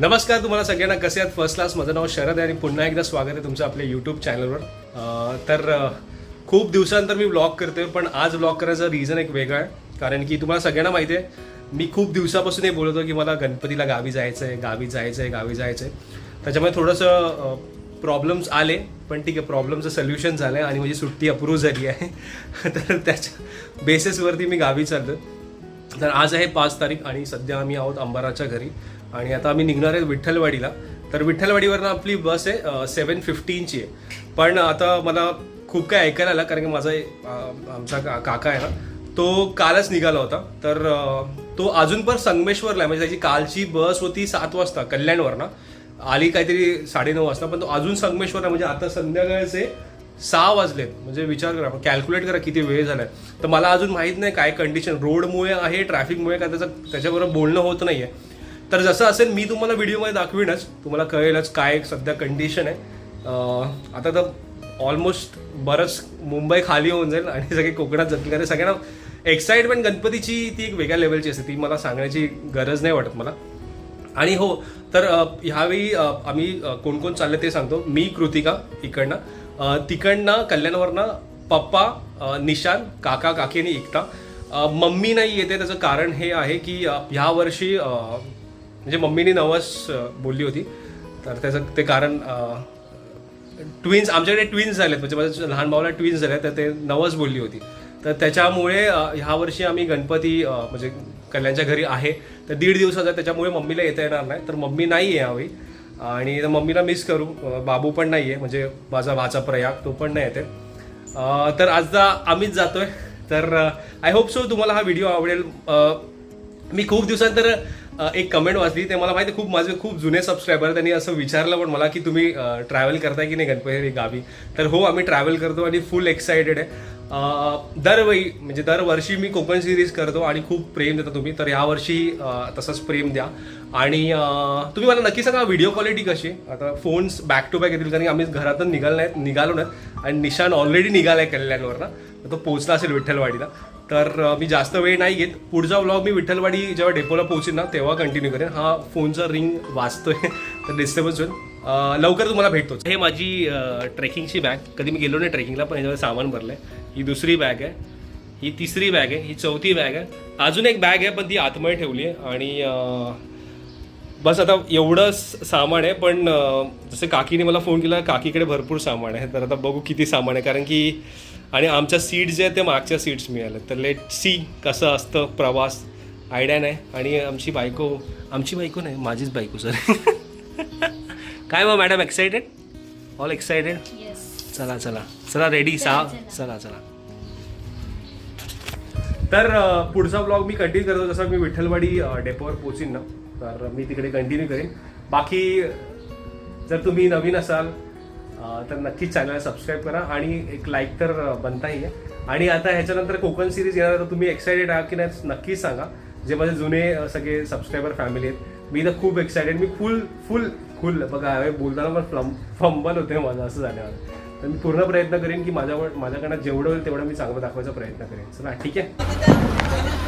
नमस्कार तुम्हाला सगळ्यांना. कसे आहात? फर्स्ट क्लास माझं नाव शरद आहे आणि पुन्हा एकदा स्वागत आहे तुमचं आपल्या यूट्यूब चॅनलवर तर खूप दिवसानंतर मी ब्लॉग करतोय पण आज ब्लॉग करायचं रिझन एक वेगळं आहे. कारण की तुम्हाला सगळ्यांना माहिती आहे मी खूप दिवसापासून हे बोलतो की मला गणपतीला गावी जायचं आहे गावी जायचं आहे गावी जायचं आहे त्याच्यामुळे थोडंसं प्रॉब्लेम्स आले पण ठीक आहे प्रॉब्लेमचं सोल्युशन झालं आहे आणि माझी सुट्टी अप्रूव्ह झाली आहे. तर त्याच्या बेसिसवरती मी गावी चाललो तर आज आहे पाच तारीख आणि सध्या आम्ही आहोत अंबाराच्या घरी. आणि आता आम्ही निघणार आहे विठ्ठलवाडीला. तर विठ्ठलवाडीवरनं आपली बस आहे सेवन फिफ्टीनची आहे. पण आता मला खूप काय ऐकायला आलं कारण की माझा आमचा का- काका आहे ना तो कालच निघाला होता. तर तो अजून पण संगमेश्वरला आहे. म्हणजे त्याची कालची बस होती सात वाजता कल्याणवरनं. आली काहीतरी साडेनऊ वाजता पण तो अजून संगमेश्वरला म्हणजे आता संध्याकाळचे सहा वाजलेत. म्हणजे विचार करा कॅल्क्युलेट करा किती वेळ झालाय. तर मला अजून माहीत नाही काय कंडिशन रोडमुळे आहे ट्रॅफिकमुळे काय त्याचं त्याच्याबरोबर बोलणं होत नाही आहे तर जसं असेल मी तुम्हाला व्हिडिओमध्ये दाखवीनच. तुम्हाला कळेलच काय सध्या कंडिशन आहे. आता तर ऑलमोस्ट बरंच मुंबई खाली होऊन जाईल आणि सगळे कोकणात जातील. कारण सगळ्यांना एक्साइटमेंट गणपतीची ती एक वेगळ्या लेवलची असते. ती मला सांगण्याची गरज नाही वाटत मला. आणि हो तर ह्यावेळी आम्ही कोण कोण चालले ते सांगतो. मी कृतिका इकडनं. तिकडनं कल्याणवरनं पप्पा निशान काका काकी आणि एकता मम्मी नाही येते. त्याचं कारण हे आहे की ह्या वर्षी म्हणजे मम्मीने नवस बोलली होती. तर त्याचं ते कारण ट्विन्स आमच्याकडे ट्विन्स झालेत. म्हणजे माझ्या लहान भावाला ट्विन्स झाले तर ते नवस बोलली होती. तर त्याच्यामुळे ह्या वर्षी आम्ही गणपती म्हणजे कल्याणच्या घरी आहे. तर दीड दिवसाचा त्याच्यामुळे मम्मीला येता येणार नाही. तर मम्मी नाही आहे यावेळी. आणि तर मम्मीला मिस करू. बाबू पण नाही आहे म्हणजे माझा भाचा प्रयाग तो पण नाही येते. तर आज आम्हीच जातोय. तर आय होप सो तुम्हाला हा व्हिडिओ आवडेल. मी खूप दिवसांतर एक कमेंट वाचली ते मला माहिती खूप माझे खूप जुने सबस्क्रायबर त्यांनी असं विचारलं पण मला की तुम्ही ट्रॅव्हल करताय की नाही गणपती गावी? तर हो आम्ही ट्रॅव्हल करतो आणि फुल एक्सायटेड आहे. दरवेळी म्हणजे दरवर्षी मी कोकण सिरीज करतो आणि खूप प्रेम देता तुम्ही. तर यावर्षी तसंच प्रेम द्या. आणि तुम्ही मला नक्की सांगा व्हिडिओ क्वालिटी कशी? आता फोन्स बॅक टू बॅक येतील कारण की आम्ही घरातून निघाल नाहीत निघालो नाहीत आणि निशान ऑलरेडी निघालाय कल्याणवर ना तो पोचला असेल विठ्ठलवाडीला. तर मी जास्त वेळ नाही घेत. पुढचा व्लॉग मी विठ्ठलवाडी जेव्हा डेपोला पोहोचेन ना तेव्हा कंटिन्यू करेन. हा फोनचा रिंग वाचतोय तर डिस्टर्बन्स होईल. लवकर तुम्हाला भेटतो हे माझी ट्रेकिंगची बॅग कधी मी गेलो नाही ट्रेकिंगला पण याच्यावर सामान आहे ही दुसरी बॅग आहे. ही तिसरी बॅग आहे. ही चौथी बॅग आहे. अजून एक बॅग आहे पण ती आतमध्ये ठेवली आहे. आणि बस आता एवढंच सामान आहे पण जसं काकीने मला फोन केला काकीकडे भरपूर सामान आहे. तर आता बघू किती सामान आहे. कारण की आणि आमच्या सीट्स जे आहेत ते मागच्या सीट्स मिळाल्या तर लेट सी कसं असतं प्रवास आयडिया नाही. आणि आमची बायको आमची बायको नाही माझीच बायको सर काय मग मॅडम एक्सायटेड ऑल एक्सायटेड चला चला. चला रेडी सहा चला. चला तर पुढचा ब्लॉग मी कंटिन्यू करतो. जसं मी विठ्ठलवाडी डेपोवर पोहोचीन ना तर मी तिकडे कंटिन्यू करेन. बाकी जर तुम्ही नवीन असाल तर नक्कीच चॅनलला सबस्क्राईब करा आणि एक लाईक तर बनताही आहे. आणि आता ह्याच्यानंतर कोकण सिरीज येणार तर तुम्ही एक्सायटेड आहात की नाही नक्कीच सांगा. जे माझे जुने सगळे सबस्क्रायबर फॅमिली आहेत मी तर खूप एक्सायटेड मी फुल फुल फुल बघा बोलताना पण फ्लम फंबल होते माझं असं झाल्यावर. तर मी पूर्ण प्रयत्न करेन की माझ्यावर माझ्याकडनं जेवढं होईल तेवढं मी चांगलं दाखवायचा प्रयत्न करेन. चला ठीक आहे?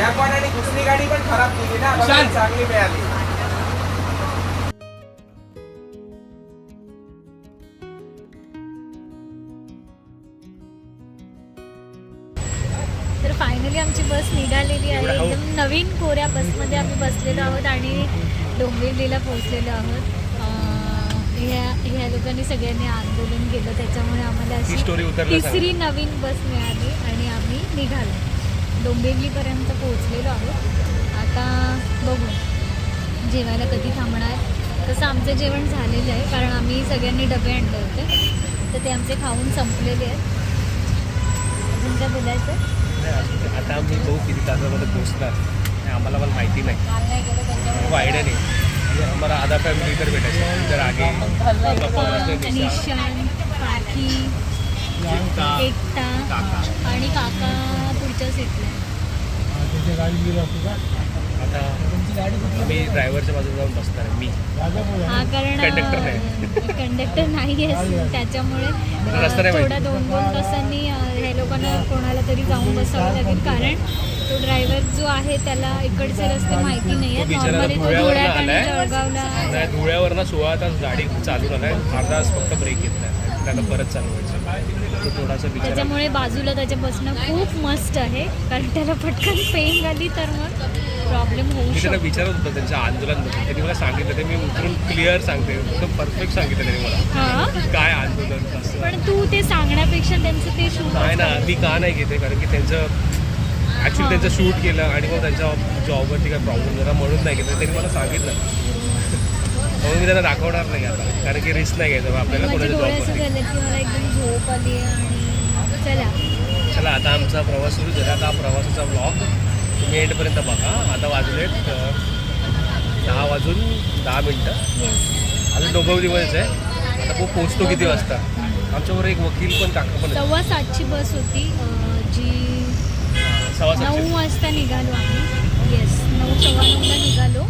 त्या कोणाने दुसरी गाडी पण खराब केली ना बघा, चांगली मिळाली. तर फायनली आमची बस निघालेली आहे. एकदम नवीन कोऱ्या बसमध्ये आम्ही बसलेलो आहोत आणि डोंबिवलीला पोहोचलेलो आहोत. ह्या ह्या लोकांनी सगळ्यांनी आंदोलन केलं त्याच्यामुळे आम्हाला ही अशी. तिसरी नवीन बस मिळाली आणि आम्ही निघालो. डोंबिवलीपर्यंत पोहोचलेलो आहोत. आता बघू जेवायला कधी थांबणार. तसं आमचं जेवण झालेलं आहे कारण आम्ही सगळ्यांनी डबे आणले होते. तर ते आमचे खाऊन संपलेले आहेत. अजून काय बोलायचं? आता आम्ही बघू किती तासामध्ये पोहोचणार. आम्हाला पण माहिती नाही. आयडिया नाही. ये हमारा आधा फॅमिली इधर भेटायचं. इधर आगे पप्पा बसले, निशा, निशान काकी. एकता, एकता काका आणि काका पुढच्या सीटला आहे. आता मी ड्रायव्हरच्या बाजूला जाऊन बसणार आहे मी. हा कारण Conductor नाही. कंडक्टर नाही आहे त्याच्यामुळे माहिती. दोन दोन तासांनी ह्या लोकांना कोणाला तरी जाऊन बसावं लागेल कारण तो ड्रायव्हर जो आहे त्याला इकडचे रस्ते माहिती नाही तो आहेत बिचारा नॉर्मली तो धुळ्यावरनं धुळ्यात आणि आलाय. जळगावला नाही धुळ्यावरनं सोळा तास गाडी चालून आलाय. अर्धा तास फक्त ब्रेक घेतला त्याला परत चालू व्हायचं त्याच्यामुळे बाजूला त्याच्या बसणं खूप मस्त आहे. कारण त्याला पटकन पेन आली तर मग प्रॉब्लेम होऊ शकतो. विचारत होतो त्यांच्या आंदोलनबद्दल. त्यांनी मला सांगितलं ते मी उतरून क्लिअर सांगते एकदम परफेक्ट सांगितलं त्यांनी मला. हा? काय आंदोलन पण तू ते सांगण्यापेक्षा त्यांचं ते शूट नाही ना मी का नाही घेते? कारण की त्यांचं ॲक्च्युली त्यांचं शूट केलं आणि मग त्यांच्या जॉबवरती काय प्रॉब्लेम झाला म्हणून नाही घेतलं. त्यांनी मला सांगितलं. म्हणून मी त्यांना दाखवणार नाही आता कारण की रिस्क नाही घ्यायचं आपल्याला माझे कोणाच्या डोळे असं जॉबवरती झाले की मला एकदम झोप आली आणि चला. चला आता आमचा प्रवास सुरू झाला. आता प्रवासाचा ब्लॉग तुम्ही एंडपर्यंत बघा. आता वाजलेत दहा वाजून दहा मिनटं. अजून डोंबिवलीमध्येच आहे. आता पो पोचतो किती वाजता? आमच्याबरोबर एक वकील पण काका पण. सव्वा सातची बस होती जी सव्वा नऊ वाजता निघालो आम्ही. येस नऊ सव्वा नऊला निघालो.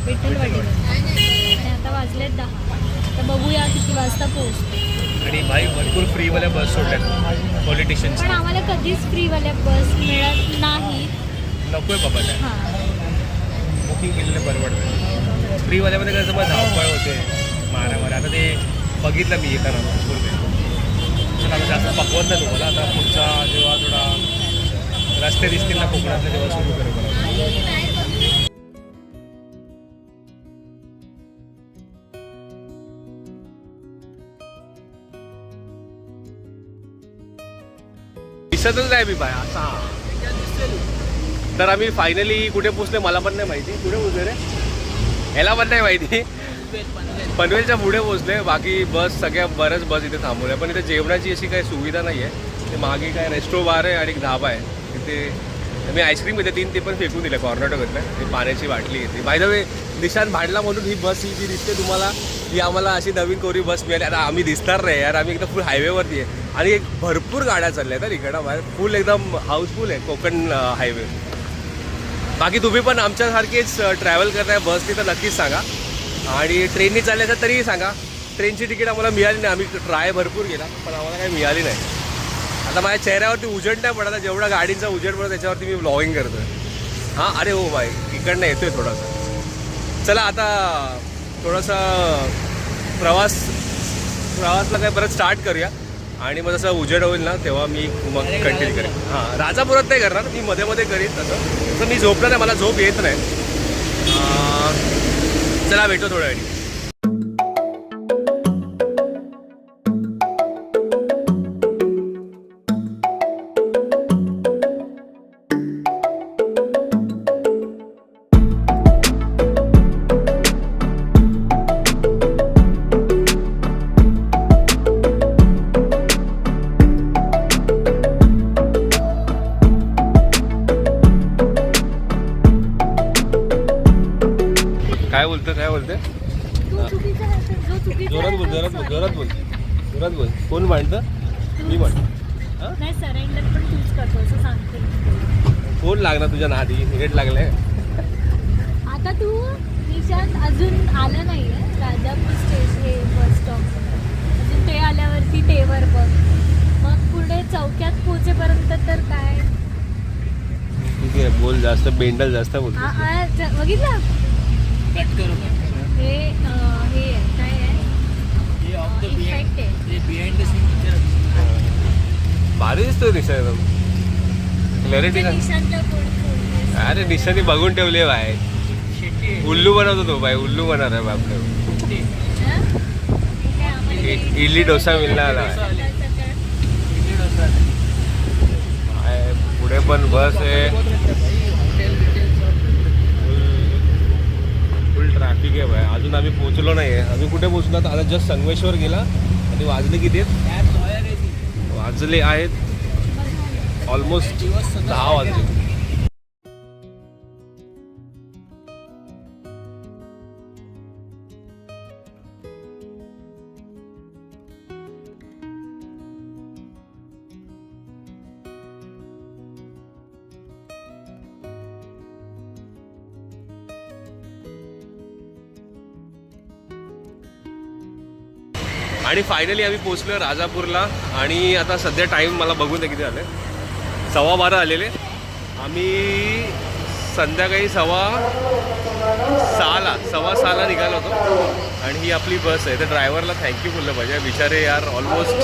इकडून विठ्ठलवाडीला आणि आता वाजलेत दहा. तर बघूया किती वाजता पोहोचतो. आणि भाई भरपूर फ्रीवाल्या बस सोडल्यात पॉलिटिशियन्स पण आम्हाला कधीच फ्रीवाल्या बस मिळत नाही. नको आहे बाबा त्या. हां. बुकिंग केलेलं परवडतं. फ्रीवाल्यामध्ये कसं मग धावपळ होते मारामारी. आता ते बघितलं मी येताना पूर्वी चला आता जास्त पकवत नाही तुम्हाला. आता पुढचा जेव्हा थोडा रस्ते दिसतील ना कोकणातले तेव्हा सुरू करू बरोबर दिसतच नाही मी बाय असा. तर आम्ही फायनली कुठे पोचले मला पण नाही माहिती. कुठे पोचले रे? ह्याला पण नाही माहिती. पनवेलच्या पुढे पोचले बाकी बस सगळ्या बऱ्याच बस इथे थांबवल्या. पण इथे जेवणाची अशी काही सुविधा नाही आहे ते मागे काय रेस्टो बार आहे आणि एक धाबा आहे. तिथे मी आईस्क्रीम घेते तीन ते पण फेकून दिले कॉर्नाटकातल्या ते पाण्याची बाटली घेतली बाय द वे निशान भाडला म्हणून ही बस ही जी दिसते तुम्हाला की आम्हाला अशी नवीन कोरी बस मिळाली. आता आम्ही दिसणार नाही यार आम्ही एकदम फुल हायवेवरती आहे. आणि एक भरपूर गाड्या चालल्या आहेत इकडं बाहेर फुल एकदम हाऊसफुल आहे कोकण हायवे बाकी तुम्ही पण आमच्यासारखीच ट्रॅव्हल करताय बसनी तर नक्कीच सांगा. आणि ट्रेननी चालल्या तर तरीही सांगा. ट्रेनची तिकीट आम्हाला मिळाली नाही. आम्ही ट्राय भरपूर केला पण आम्हाला काही मिळाली नाही. आता माझ्या चेहऱ्यावरती उजड नाही पडत आता जेवढा गाडींचा उजड पडतो त्याच्यावरती मी ब्लॉगिंग करतोय. हां अरे हो बाई इकडनं येतोय थोडासा. चला आता थोडासा प्रवास प्रवासला काय परत स्टार्ट करूया. आणि मग जसं उजेड होईल ना तेव्हा मी मग कंटिन्यू करेन. हां राजापुरात नाही करणार मी मध्ये मध्ये करीन तसं. तसं मी झोपणार नाही मला झोप येत नाही. चला भेटतो थोड्या वेळी जोरात बोल तो जोरात बोल. जोरात बोल. जोरात बोल. कोण मांडतं मी मांडतो नाही सरेंडर पण तूच करतो असं सांगते कोण लागणार तुझ्या नादी? हेट लागलंय आता तू निशांत अजून आला नाही आहे राजापूर स्टेज हे बस स्टॉप अजून ते आल्यावरती टेवर बघ. मग पुढे चौक्यात पोचेपर्यंत तर काय? ठीक आहे बोल जास्त बेंडल जास्त बोल बघितलं? हे अं, हे आहे, काय आहे. इफेक्ट आहे. भारी दिसतोय निशा एकदम. क्लॅरिटी? अरे निशाने बघून ठेवले बाय उल्लू बनवतो तो बाय उल्लू बनणार आहे बापरे इडली डोसा मिळणार पुढे पण बस आहे फुल ट्रॅफिक आहे बाय. अजून आम्ही पोहोचलो नाही आहे अजून कुठे पोहोचलो? आता आता जस्ट संगमेश्वर गेला. आणि वाजले किती आहेत? वाजले आहेत ऑलमोस्ट दहा वाजले. आणि फायनली आम्ही पोचलो राजापूरला आणि आता सध्या टाईम मला बघून किती झाले सव्वा बारा आलेले. आम्ही संध्याकाळी सव्वा सहाला सव्वा सहाला निघालो होतो. आणि ही आपली बस आहे. तर ड्रायव्हरला थँक्यू बोललं पाहिजे. बिचारे यार ऑलमोस्ट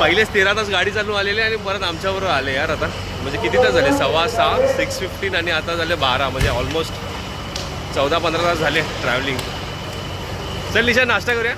पहिलेच तेरा तास गाडी चालू आलेली आणि परत आमच्याबरोबर आले यार आता. म्हणजे किती तास झाले? सव्वा सहा सिक्स फिफ्टीन आणि आता झाले बारा. म्हणजे ऑलमोस्ट चौदा पंधरा तास झाले ट्रॅव्हलिंग चल निशा नाश्ता करूया.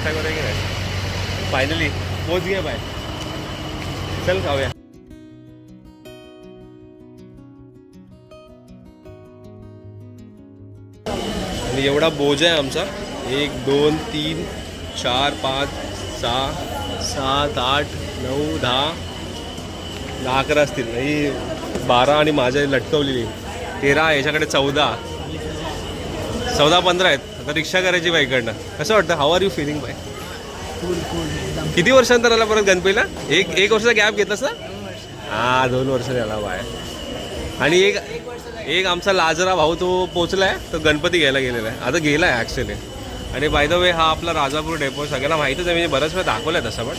नाश्ता करूया की नाही? फायनली पोच घ्या बाय चल खाऊया. आणि एवढा बोज आहे आमचा. एक दोन तीन चार पाच सहा सात आठ नऊ दहा दहा अकरा असतील. नाही बारा आणि माझ्या लटकवलेली. तेरा याच्याकडे चौदा. चौदा पंधरा आहेत. रिक्षा करायची बाई इकडनं. कसं वाटतं? How are you feeling bye किती वर्षांतर आला परत गणपतीला? एक एक वर्षाचा गॅप घेतलास ना? हा दोन वर्ष झाला बाय. आणि एक एक आमचा लाजरा भाऊ तो पोचलाय तो गणपती घ्यायला गेलेला आहे. आता गेलाय ॲक्च्युली आणि बाय द वे हा आपला राजापूर डेपो सगळ्यांना माहितीच आहे म्हणजे बऱ्याच वेळा दाखवलाय तसं पण.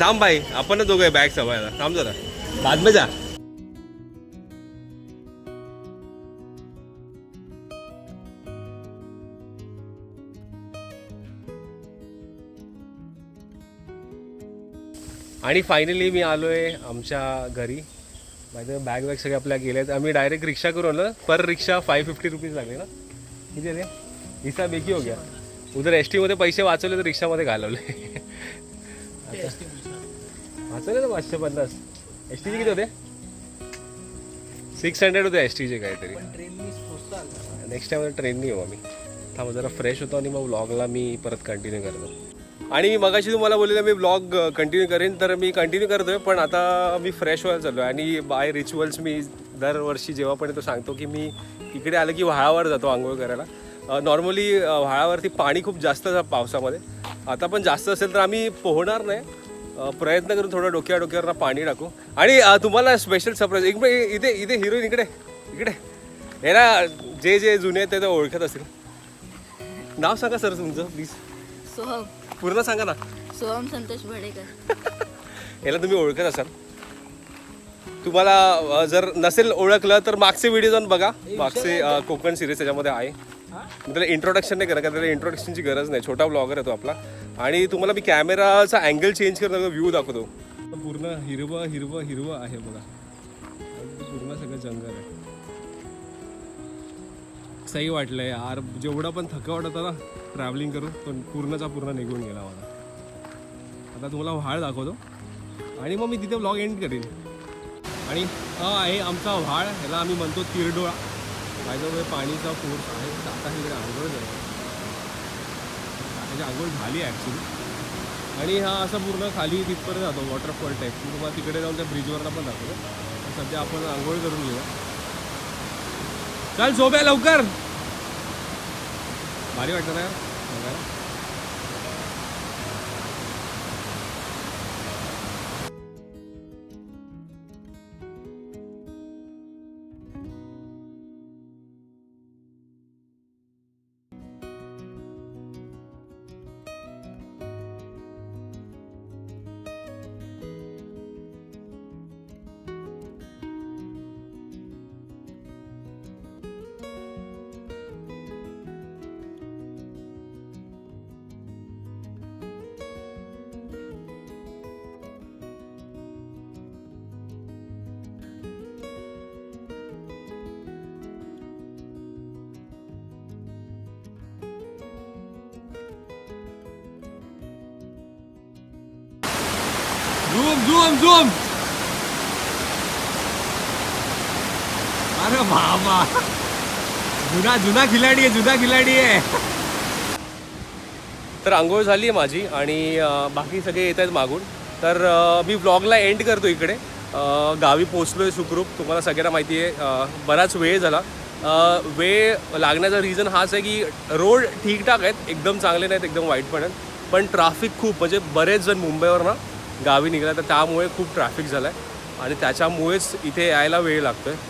थांब बाई. आपणच दोघं आहे बॅग सवयला थांब जरा. बाद में जा. आणि फायनली मी आलो आहे आमच्या घरी. माझे बॅग वॅग सगळे आपल्या गेले आहेत आम्ही डायरेक्ट रिक्षा करून आलो. पर रिक्षा फाय फिफ्टी रुपीज लागले ना. किती आहे ते हिसा बेकी हो गया. उधर एस टीमध्ये पैसे वाचवले तर रिक्षामध्ये घालवले. वाचवले ना पाचशे पन्नास. एस टीचे किती होते? सिक्स हंड्रेड होते एस टीचे काहीतरी. नेक्स्ट टाइम ट्रेननी येऊ आम्ही. थांबा जरा फ्रेश होतो आणि मग व्लॉगला मी परत कंटिन्यू करतो. आणि मगाशी तुम्हाला बोललेलं मी ब्लॉग कंटिन्यू करेन तर मी कंटिन्यू करतोय पण आता मी फ्रेश व्हायला चाललो आहे आणि बाय रिच्युअल्स मी दरवर्षी जेव्हा पण येतो सांगतो की मी इकडे आलं की व्हाळावर जातो आंघोळ करायला. नॉर्मली व्हाळावरती पाणी खूप जास्त पावसामध्ये. आता पण जास्त असेल तर आम्ही पोहणार नाही. प्रयत्न करून थोडं डोक्या डोक्यावर पाणी टाकू. आणि तुम्हाला स्पेशल सरप्राईज एक इथे इथे हिरोईन इकडे इकडे. हे ना जे जे जुने आहेत ते तर ओळखत असतील. नाव सांगा सर तुमचं प्लीज सोहम. पूर्ण सांगा ना. सोहम संतोष भडेकर. याला तुम्ही ओळखत असाल. तुम्हाला अ, जर नसेल ओळखलं तर मागचे व्हिडिओ जाऊन बघा. मागचे अ, कोकण सिरीज त्याच्यामध्ये आहे. मी त्याला इंट्रोडक्शन नाही कारण त्याला इंट्रोडक्शनची गरज नाही. छोटा ब्लॉगर आहे तो आपला. आणि तुम्हाला मी कॅमेराचा अँगल चेंज करतो व्ह्यू दाखवतो. पूर्ण हिरवं हिरवं हिरवं आहे बघा. पूर्ण सगळं जंगल आहे. सही वाटलं यार. जेवढा पण थकावट होता ना ट्रॅव्हलिंग करून तो पूर्णचा पूर्ण निघून गेला मला आता तुम्हाला व्हाळ दाखवतो. आणि मग मी तिथे ब्लॉग एंड करेन. आणि हा आहे आमचा व्हाळ. ह्याला आम्ही म्हणतो तिरडोळा. माझ्यामुळे पाणीचा फोर्स आहे. आता इकडे आंघोळ झाली. त्याची आंघोळ झाली ॲक्च्युली आणि हा असा पूर्ण खाली तिथपर्यंत जातो वॉटरफॉल टाईप तुम्हाला तिकडे जाऊन त्या ब्रिजवरला पण दाखवतो. सध्या आपण आंघोळ करून घेऊया. चल झोप्या लवकर. भारी वाटतं ना? यार झूम झूम अरे बाबा. जुना जुना खिलाडी आहे जुना खिलाडी आहे. तर आंघोळ झाली आहे माझी आणि अं, बाकी सगळे येत आहेत मागून. तर अं, मी ब्लॉगला एंड करतो इकडे. अं, गावी पोचलो आहे सुखरूप. तुम्हाला सगळ्यांना माहिती आहे अं, बराच वेळ झाला. अं, वेळ लागण्याचा रिझन हाच आहे की रोड ठीकठाक आहेत एकदम चांगले नाहीत एकदम वाईट पण आहेत पण ट्राफिक खूप म्हणजे बरेच जण मुंबईवर ना गावी निघाला तर त्यामुळे खूप ट्रॅफिक झालं आहे आणि त्याच्यामुळेच इथे यायला वेळ लागतो आहे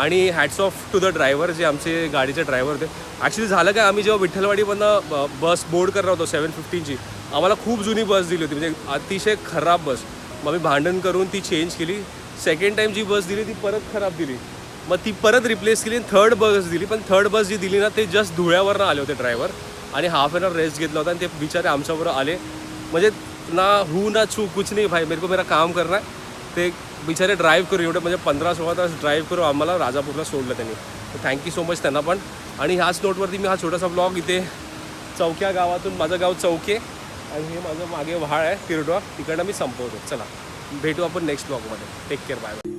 आणि hats off to the driver जे आमचे गाडीचे ड्रायव्हर होते. ॲक्च्युली झालं काय आम्ही जेव्हा विठ्ठलवाडीमधनं बस बोर्ड करणार होतो सेवन फिफ्टीनची आम्हाला खूप जुनी बस दिली होती. म्हणजे अतिशय खराब बस मग आम्ही भांडण करून ती चेंज केली. सेकंड टाईम जी बस दिली ती परत खराब दिली. मग ती परत रिप्लेस केली थर्ड बस दिली. पण थर्ड बस जी दिली ना ते जस्ट धुळ्यावरनं आले होते ड्रायव्हर आणि हाफ एन आवर रेस्ट घेतला होता आणि ते बिचारे आमच्याबरोबर आले. म्हणजे ना हू ना छू कुछ नाही भाई मेरे को मेरा काम करना है। ते बिचारे ड्राईव्ह करू एवढे म्हणजे पंधरा सोळा तास ड्राईव्ह करू आम्हाला राजापूरला सोडलं त्यांनी। तर थँक्यू सो मच त्यांना पण। आणि ह्याच नोटवरती मी हा छोटासा ब्लॉग इथे चौक्या गावातून माझं गाव चौके आणि हे माझं मागे व्हाळ आहे तिरडवा तिकडनं मी संपवतो. चला भेटू आपण नेक्स्ट ब्लॉगमध्ये टेक केअर बाय बाय